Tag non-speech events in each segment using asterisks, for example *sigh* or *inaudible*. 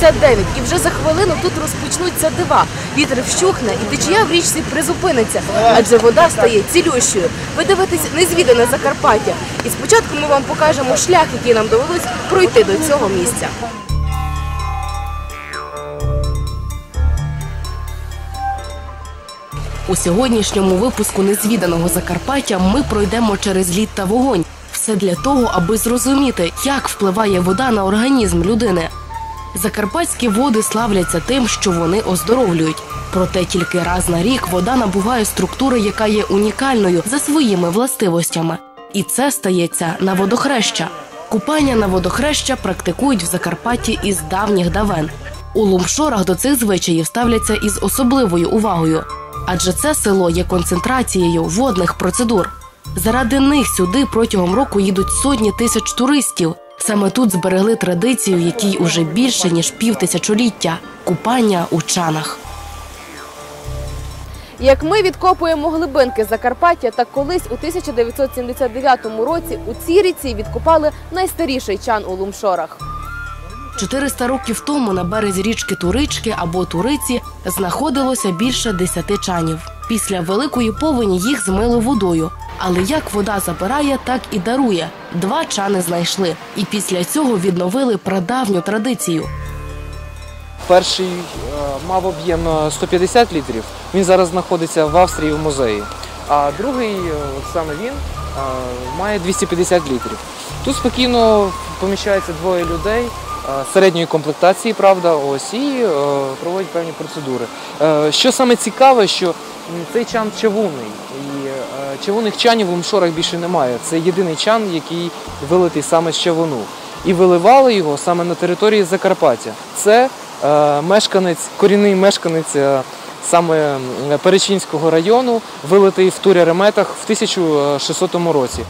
9 і вже за хвилину тут розпочнуться дива. Вітер вщухне і течія в річці призупиниться, адже вода стає цілющою. Ви дивитесь незвідане Закарпаття. І спочатку ми вам покажемо шлях, який нам довелось пройти до цього місця. У сьогоднішньому випуску незвіданого Закарпаття ми пройдемо через лід та вогонь. Все для того, аби зрозуміти, як впливає вода на організм людини. Закарпатські води славляться тим, що вони оздоровлюють. Проте тільки раз на рік вода набуває структури, яка є унікальною за своїми властивостями. І це стається на водохреща. Купання на водохреща практикують в Закарпатті із давніх давен. У Лумшорах до цих звичаїв ставляться із особливою увагою, адже це село є концентрацією водних процедур. Заради них сюди протягом року їдуть сотні тисяч туристів. Саме тут зберегли традицію, якій уже більше ніж півтисячоліття купання у чанах. Як ми відкопуємо глибинки Закарпаття, так колись у 1979 році у цій ріці відкопали найстаріший чан у Лумшорах. 400 років тому на березі річки Турички або Туриці знаходилося більше десяти чанів. Після великої повені їх змили водою. Але як вода забирає, так і дарує. Два чани знайшли, і після цього відновили прадавню традицію. Перший е, мав об'єм е, 150 літрів. Він зараз знаходиться в Австрії в музеї. А другий, е, саме він, е, має 250 літрів. Тут спокійно поміщається двоє людей е, середньої комплектації, правда, ось і е, проводять певні процедури. Е, Що саме цікаве, що цей чан чавунний. Е, чанів в Лумшорах більше немає. Це єдиний чан, який вилитий саме з чавуну. І виливали його саме на території Закарпаття. Це е, мешканець, корінний мешканець е, саме Перечинського району, вилитий в Туря-Реметах в 1600 році.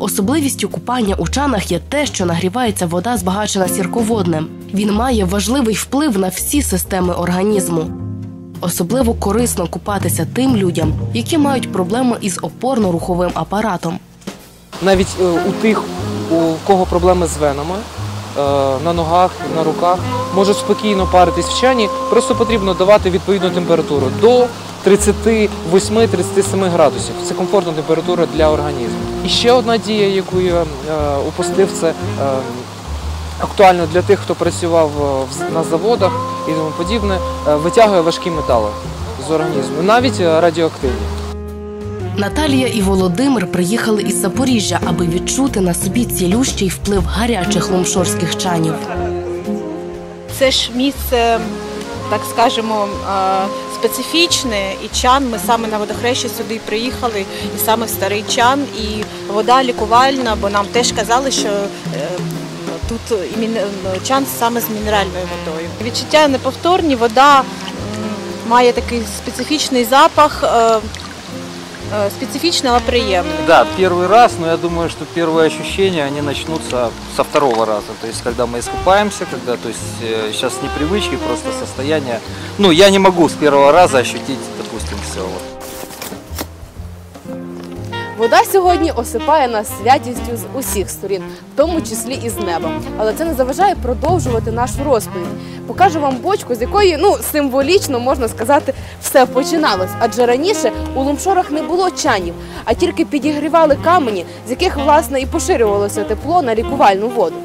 Особливістю купання у чанах є те, що нагрівається вода, збагачена сірководнем. Він має важливий вплив на всі системи організму. Особливо корисно купатися тим людям, які мають проблеми із опорно-руховим апаратом. Навіть е, у тих, у кого проблеми з венами, е, на ногах, на руках, можуть спокійно паритись в чані, просто потрібно давати відповідну температуру до 38-37 градусів. Це комфортна температура для організму. І ще одна дія, яку я е, упустив, це актуально для тих, хто працював е, на заводах і тому подібне, е, витягує важкі метали з організму, навіть е, радіоактивні. Наталія і Володимир приїхали із Запоріжжя, аби відчути на собі цілющий вплив гарячих лумшорських чанів. Це ж місце, так скажемо, специфічне, і чан. Ми саме на водохрещі сюди приїхали, і саме в старий чан, і вода лікувальна, бо нам теж казали, що тут і мін- чан саме з мінеральною водою. Відчуття неповторні, вода м, має такий специфічний запах, е, е, специфічний, але приємний. Да, первый раз, но я думаю, что первые ощущения, они начнутся со второго раза. То есть, когда мы искупаемся, когда, то есть, э, сейчас непривычки, просто состояние. Ну, я не могу с первого раза ощутить, допустим, все. Вода сьогодні осипає нас святістю з усіх сторін, в тому числі і з неба. Але це не заважає продовжувати нашу розповідь. Покажу вам бочку, з якої ну символічно можна сказати, все починалось. Адже раніше у лумшорах не було чанів, а тільки підігрівали камені, з яких власне і поширювалося тепло на лікувальну воду.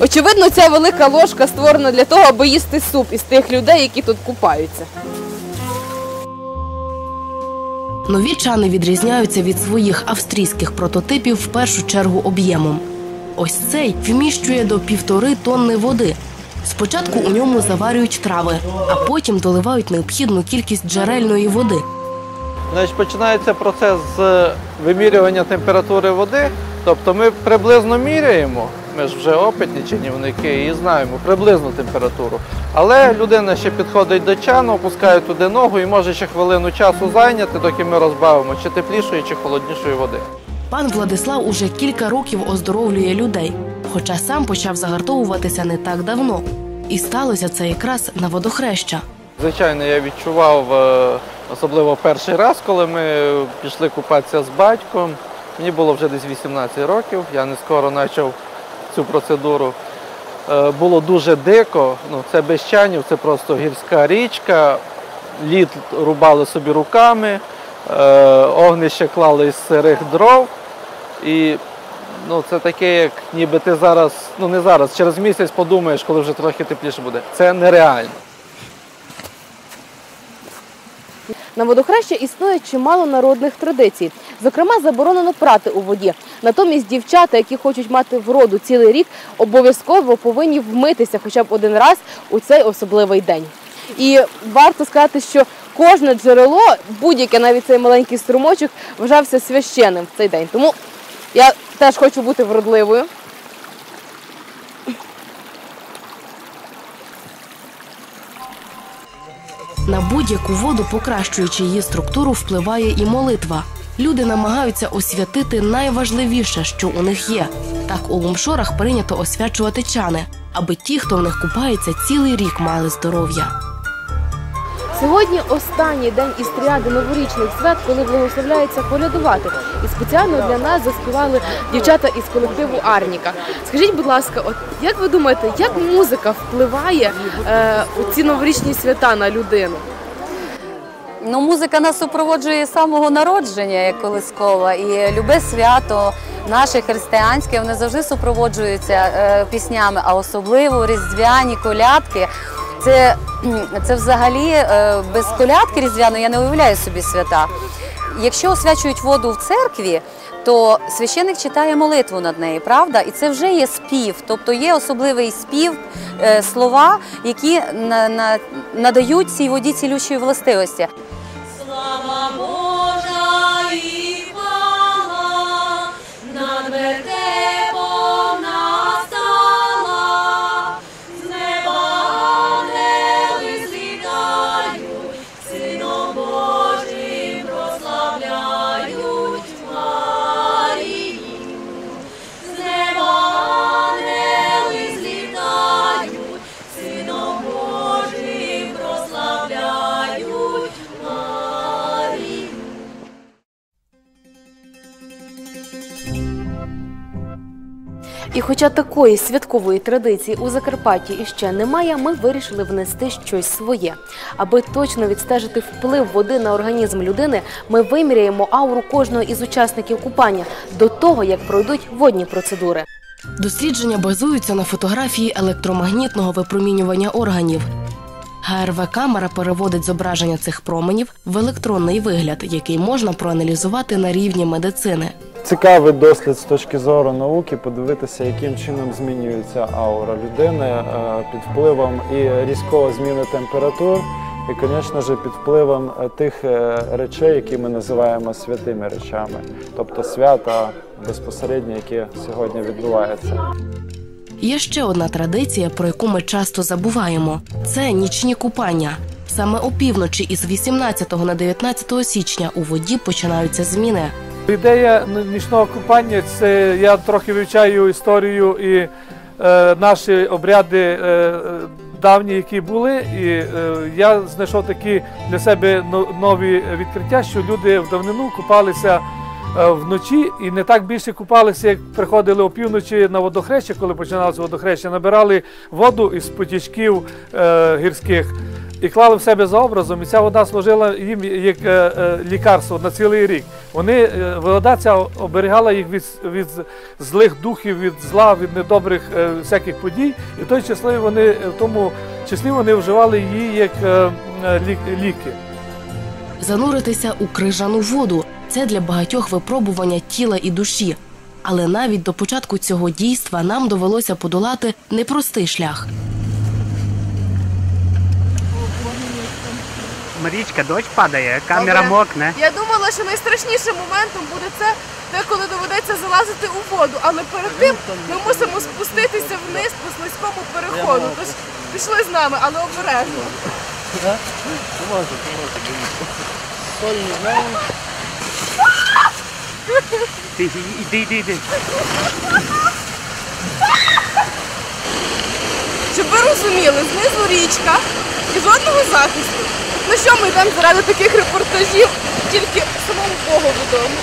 Очевидно, ця велика ложка створена для того, аби їсти суп із тих людей, які тут купаються. Нові чани відрізняються від своїх австрійських прототипів в першу чергу об'ємом. Ось цей вміщує до півтори тонни води. Спочатку у ньому заварюють трави, а потім доливають необхідну кількість джерельної води. Значить, починається процес з вимірювання температури води. Тобто ми приблизно міряємо, ми ж вже опитні чинівники і знаємо приблизну температуру. Але людина ще підходить до чану, опускає туди ногу і може ще хвилину часу зайняти, доки ми розбавимо чи теплішої, чи холоднішої води. Пан Владислав уже кілька років оздоровлює людей, хоча сам почав загартовуватися не так давно. І сталося це якраз на водохреща. Звичайно, я відчував, е, особливо перший раз, коли ми пішли купатися з батьком. Мені було вже десь 18 років, я не скоро почав цю процедуру. е, було дуже дико. Ну, це Бещанів, це просто гірська річка. Лід рубали собі руками, е, огнище клали із сирих дров. І ну, це таке, як ніби ти зараз, ну не зараз, через місяць подумаєш, коли вже трохи тепліше буде. Це нереально. На водохреща існує чимало народних традицій. Зокрема, заборонено прати у воді. Натомість дівчата, які хочуть мати вроду цілий рік, обов'язково повинні вмитися хоча б один раз у цей особливий день. І варто сказати, що кожне джерело, будь-яке навіть цей маленький струмочок, вважався священним в цей день. Тому я теж хочу бути вродливою. На будь-яку воду, покращуючи її структуру, впливає і молитва. Люди намагаються освятити найважливіше, що у них є. Так у лумшорах прийнято освячувати чани, аби ті, хто в них купається, цілий рік мали здоров'я. Сьогодні останній день із тріади новорічних свят, коли благословляється колядувати. І спеціально для нас заспівали дівчата із колективу Арніка. Скажіть, будь ласка, от як ви думаєте, як музика впливає е, у ці новорічні свята на людину? Ну, музика нас супроводжує з самого народження, як колискова, і любе свято наше християнське, вони завжди супроводжуються е, піснями, а особливо різдвяні колядки. Це, це взагалі е, без колядки різдвяної я не уявляю собі свята. Якщо освячують воду в церкві, то священик читає молитву над нею, правда? І це вже є спів, тобто є особливий спів, е, слова, які на, на, надають цій воді цілющої властивості. І хоча такої святкової традиції у Закарпатті іще немає, ми вирішили внести щось своє. Аби точно відстежити вплив води на організм людини, ми виміряємо ауру кожного із учасників купання до того, як пройдуть водні процедури. Дослідження базуються на фотографії електромагнітного випромінювання органів. ГРВ-камера переводить зображення цих променів в електронний вигляд, який можна проаналізувати на рівні медицини. Цікавий дослід з точки зору науки, подивитися, яким чином змінюється аура людини е, під впливом і різкого зміни температур, і, звісно ж, під впливом е, тих е, речей, які ми називаємо святими речами, тобто свята безпосередньо, які сьогодні відбуваються. Є ще одна традиція, про яку ми часто забуваємо: це нічні купання. Саме опівночі із 18 на 19 січня у воді починаються зміни. Ідея нічного купання це я трохи вивчаю історію і е, наші обряди е, е, давні, які були. І е, я знайшов такі для себе нові відкриття, що люди в давнину купалися вночі і не так більше купалися, як приходили опівночі на водохреща, коли починалося водохреща, набирали воду із потічків е, гірських. І клали в себе за образом, і ця вода служила їм як е, е, лікарство на цілий рік. Вони е, вода ця оберігала їх від, від злих духів, від зла, від недобрих е, всяких подій. І в той числі вони в тому числі вони вживали її як е, е, лік- ліки. Зануритися у крижану воду це для багатьох випробування тіла і душі. Але навіть до початку цього дійства нам довелося подолати непростий шлях. Марічка, дощ падає, камера мокне. Я думала, що найстрашнішим моментом буде це, те, коли доведеться залазити у воду, але перед тим ми мусимо спуститися вниз по слизькому переходу. Тож пішли з нами, але обережно. Ти іди, іди, іди. Щоб ви розуміли, знизу річка і жодного захисту. Ну що ми йдемо заради таких репортажів, тільки самому Богу відомо.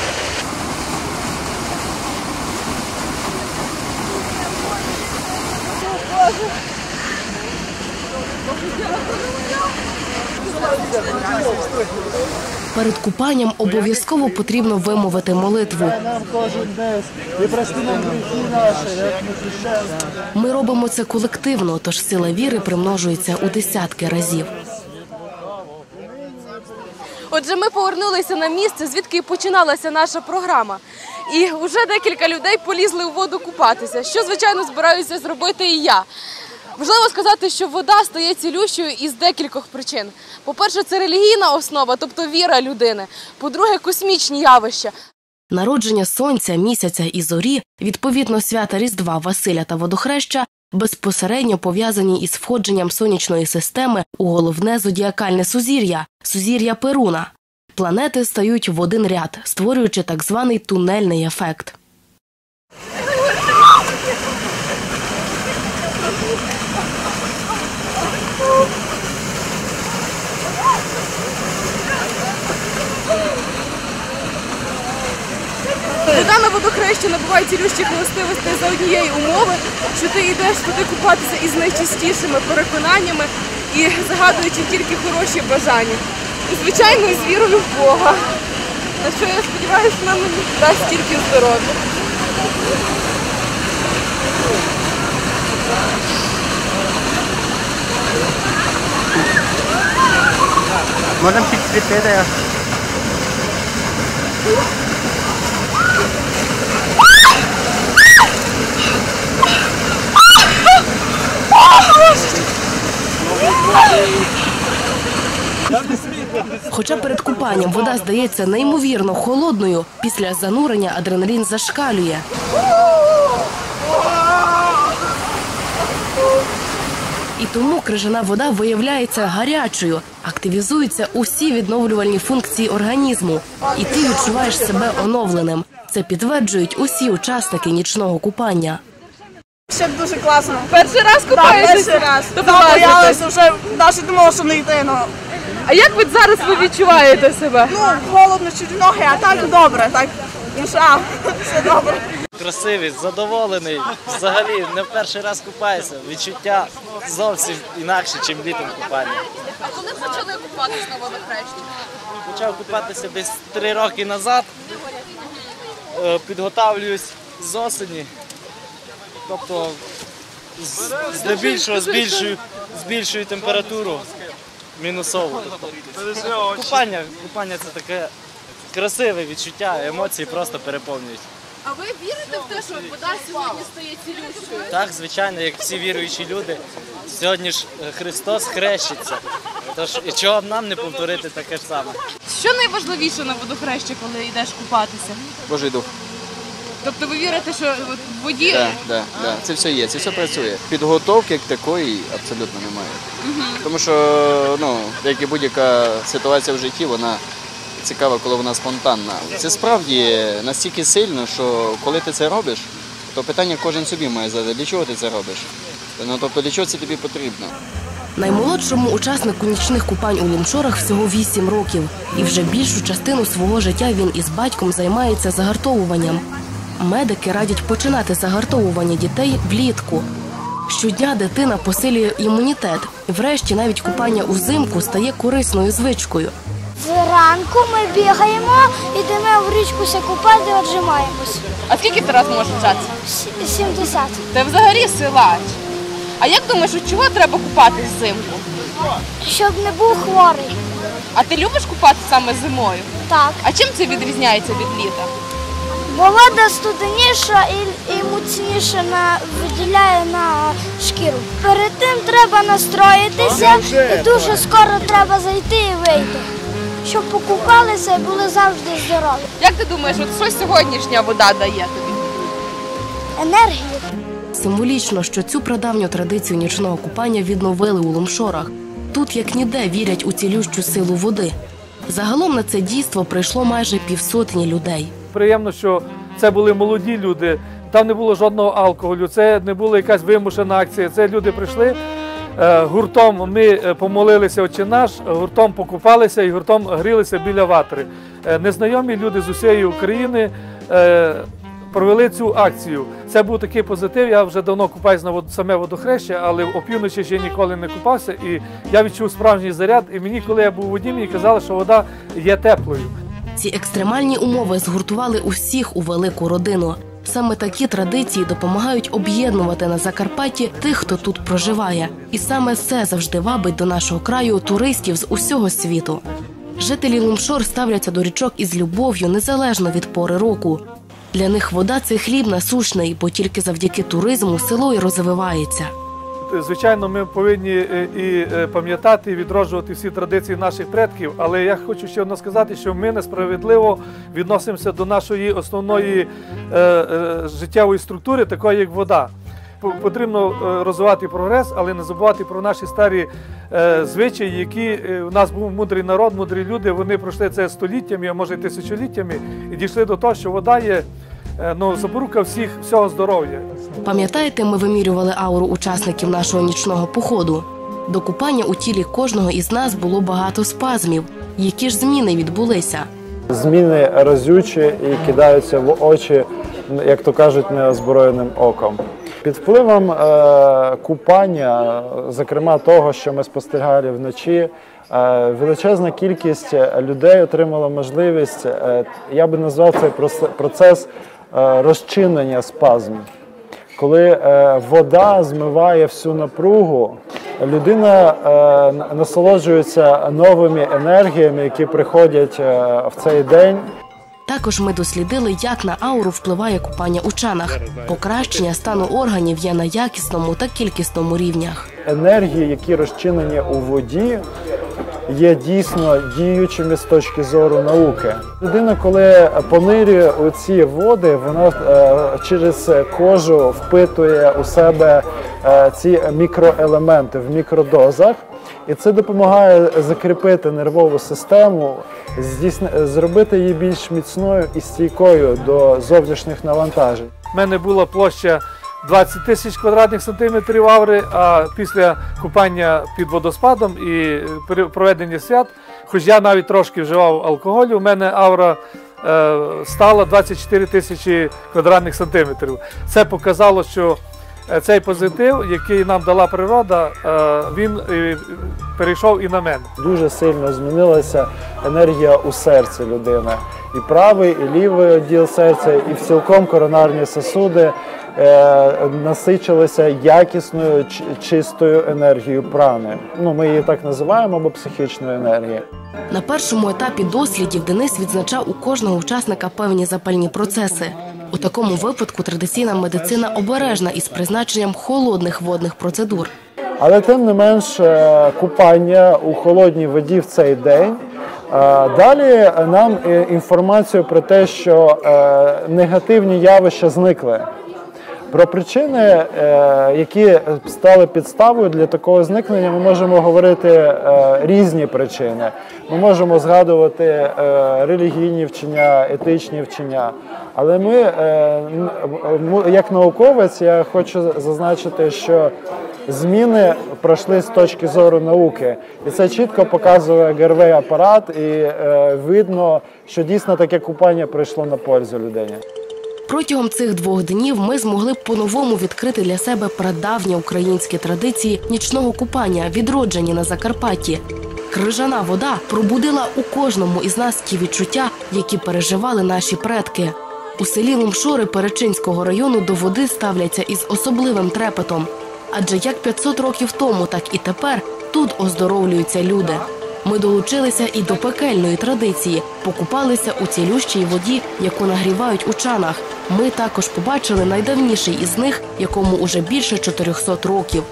Перед купанням обов'язково потрібно вимовити молитву. Ми. Робимо це колективно, тож сила віри примножується у десятки разів. Отже, ми повернулися на місце, звідки починалася наша програма. І вже декілька людей полізли у воду купатися, що, звичайно, збираюся зробити і я. Важливо сказати, що вода стає цілющою із декількох причин. По-перше, це релігійна основа, тобто віра людини. По-друге, космічні явища. Народження сонця, місяця і зорі, відповідно свята Різдва, Василя та Водохреща, безпосередньо пов'язані із входженням сонячної системи у головне зодіакальне сузір'я сузір'я Перуна. Планети стають в один ряд, створюючи так званий тунельний ефект. Вода на водохрещі набуває цілющих властивостей за однієї умови, що ти йдеш туди купатися із найчистішими переконаннями і загадуючи тільки хороші бажання. І, звичайно, з вірою в Бога. На що я сподіваюся, нам дасть тільки здоров'я. Можемо підсвітити. Хоча перед купанням вода здається неймовірно холодною, після занурення адреналін зашкалює. І тому крижана вода виявляється гарячою, активізуються усі відновлювальні функції організму, і ти відчуваєш себе оновленим. Це підтверджують усі учасники нічного купання. Ще дуже класно. Перший раз Так, купаєтеся? перший раз. То Да, вже, навіть думала, що не йти. Ну, А як ви зараз ви відчуваєте себе? ну холодно, чуть ноги, а так добре. Так, душа, *laughs* все добре. красивий, задоволений. Взагалі не в перший раз купаюся. Відчуття зовсім інакше, ніж літом купання. А коли почали купатися на водохрещі? Почав купатися десь три роки назад. Е, Підготавлююсь з осені. Тобто здебільшого збільшую, збільшую температуру мінусову. Тобто, купання, купання це таке красиве відчуття, емоції просто переповнюють. А ви вірите в те, що вода сьогодні стає цілющою? Так, звичайно, як всі віруючі люди, сьогодні ж е, Христос хрещиться. Тож і чого б нам не повторити таке ж саме? Що найважливіше на водохрещі, коли йдеш купатися? Божий дух. Тобто ви вірите, що от воді Да, да, да. Це все є, це все працює. Підготовки як такої абсолютно немає. Тому що ну, як і будь-яка ситуація в житті, вона цікава, коли вона спонтанна. Це справді настільки сильно, що коли ти це робиш, то питання кожен собі має задати, для чого ти це робиш? Ну тобто для чого це тобі потрібно? Наймолодшому учаснику нічних купань у Лумшорах всього 8 років, і вже більшу частину свого життя він із батьком займається загартовуванням. Медики радять починати загартовування дітей влітку. Щодня дитина посилює імунітет, і врешті навіть купання узимку стає корисною звичкою. Зранку ми бігаємо, йдемо в річку ся купати, отжимаємось. А скільки ти раз можеш вчатися? С- 70. Ти взагалі силач. А як думаєш, от чого треба купатись взимку? Щоб не був хворий. А ти любиш купатися саме зимою? Так. А чим це відрізняється від літа? Бо вода студеніша і, і міцніше на, виділяє на шкіру. Перед тим треба настроїтися і дуже скоро треба зайти і вийти. Щоб покупалися і були завжди здорові. Як ти думаєш, от що сьогоднішня вода дає тобі? Енергію. Символічно, що цю прадавню традицію нічного купання відновили у Лумшорах. Тут як ніде вірять у цілющу силу води. Загалом на це дійство прийшло майже півсотні людей. Приємно, що це були молоді люди. Там не було жодного алкоголю, це не була якась вимушена акція. Це люди прийшли е, гуртом. Ми е, помолилися «Отче наш, гуртом покупалися і гуртом грілися біля ватри. Е, Незнайомі люди з усієї України провели цю акцію. Це був такий позитив. Я вже давно купаюсь на саме водохреще, але опівночі ще ніколи не купався. І я відчув справжній заряд. І мені, коли я був у воді, мені казали, що вода є теплою. Ці екстремальні умови згуртували усіх у велику родину. Саме такі традиції допомагають об'єднувати на Закарпатті тих, хто тут проживає, і саме це завжди вабить до нашого краю туристів з усього світу. Жителі Лумшор ставляться до річок із любов'ю незалежно від пори року. Для них вода це хліб насущний, бо тільки завдяки туризму село й розвивається. Звичайно, ми повинні е, і е, пам'ятати і відроджувати всі традиції наших предків. Але я хочу ще одно сказати, що ми несправедливо відносимося до нашої основної е, е, життєвої структури, такої як вода. Потрібно е, розвивати прогрес, але не забувати про наші старі е, звичаї, які е, у нас був мудрий народ, мудрі люди. Вони пройшли це століттями, а може й тисячоліттями, і дійшли до того, що вода є е, ну, запорука всіх всього здоров'я. Пам'ятаєте, ми вимірювали ауру учасників нашого нічного походу. До купання у тілі кожного із нас було багато спазмів. Які ж зміни відбулися? Зміни разючі і кидаються в очі, як то кажуть, неозброєним оком. Під впливом е, купання, зокрема того, що ми спостерігали вночі, е, величезна кількість людей отримала можливість, е, я би назвав цей процес е, розчинення спазмів. Коли е, вода змиває всю напругу, людина е, насолоджується новими енергіями, які приходять е, в цей день. Також ми дослідили, як на ауру впливає купання у чанах. Покращення стану органів є на якісному та кількісному рівнях. Енергії, які розчинені у воді, є дійсно діючими з точки зору науки. Людина, коли понирює ці води, вона е, через кожу впитує у себе е, ці мікроелементи в мікродозах. І це допомагає закріпити нервову систему, здійсни- зробити її більш міцною і стійкою до зовнішніх навантажень. У мене була площа 20 тисяч квадратних сантиметрів аври, а після купання під водоспадом і проведення свят, хоч я навіть трошки вживав алкоголю, у мене авра е, стала 24 тисячі квадратних сантиметрів. Це показало, що е, цей позитив, який нам дала природа, е, він е, перейшов і на мене. Дуже сильно змінилася енергія у серці людини. І правий, і лівий відділ серця, і в цілком коронарні сосуди насичилися якісною чистою енергією прани. Ну, ми її так називаємо, або психічною енергією. На першому етапі дослідів Денис відзначав у кожного учасника певні запальні процеси. У такому випадку традиційна медицина обережна із призначенням холодних водних процедур. Але тим не менш, е, купання у холодній воді в цей день. е, Далі нам е, інформацію про те, що е, негативні явища зникли. Про причини, е, які стали підставою для такого зникнення, ми можемо говорити е, різні причини. Ми можемо згадувати е, релігійні вчення, етичні вчення. Але ми, як науковець, я хочу зазначити, що зміни пройшли з точки зору науки, і це чітко показує ГРВ апарат, і видно, що дійсно таке купання прийшло на пользу людині. Протягом цих двох днів ми змогли по-новому відкрити для себе прадавні українські традиції нічного купання, відроджені на Закарпатті. Крижана вода пробудила у кожному із нас ті відчуття, які переживали наші предки. У селі Лумшори Перечинського району до води ставляться із особливим трепетом. Адже як 500 років тому, так і тепер тут оздоровлюються люди. Ми долучилися і до пекельної традиції, покупалися у цілющій воді, яку нагрівають у чанах. Ми також побачили найдавніший із них, якому уже більше 400 років.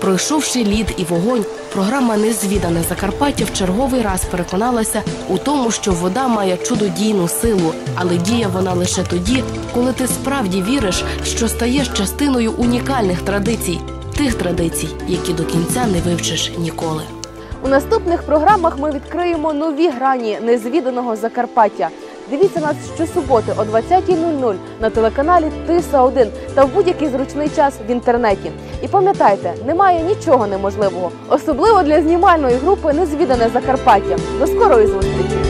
Пройшовши лід і вогонь, програма Незвідане Закарпаття в черговий раз переконалася у тому, що вода має чудодійну силу, але діє вона лише тоді, коли ти справді віриш, що стаєш частиною унікальних традицій, тих традицій, які до кінця не вивчиш ніколи. У наступних програмах ми відкриємо нові грані незвіданого Закарпаття. Дивіться нас щосуботи о 20.00 на телеканалі Тиса 1 та в будь-який зручний час в інтернеті. І пам'ятайте, немає нічого неможливого, особливо для знімальної групи Незвідане Закарпаття. До скорої зустрічі!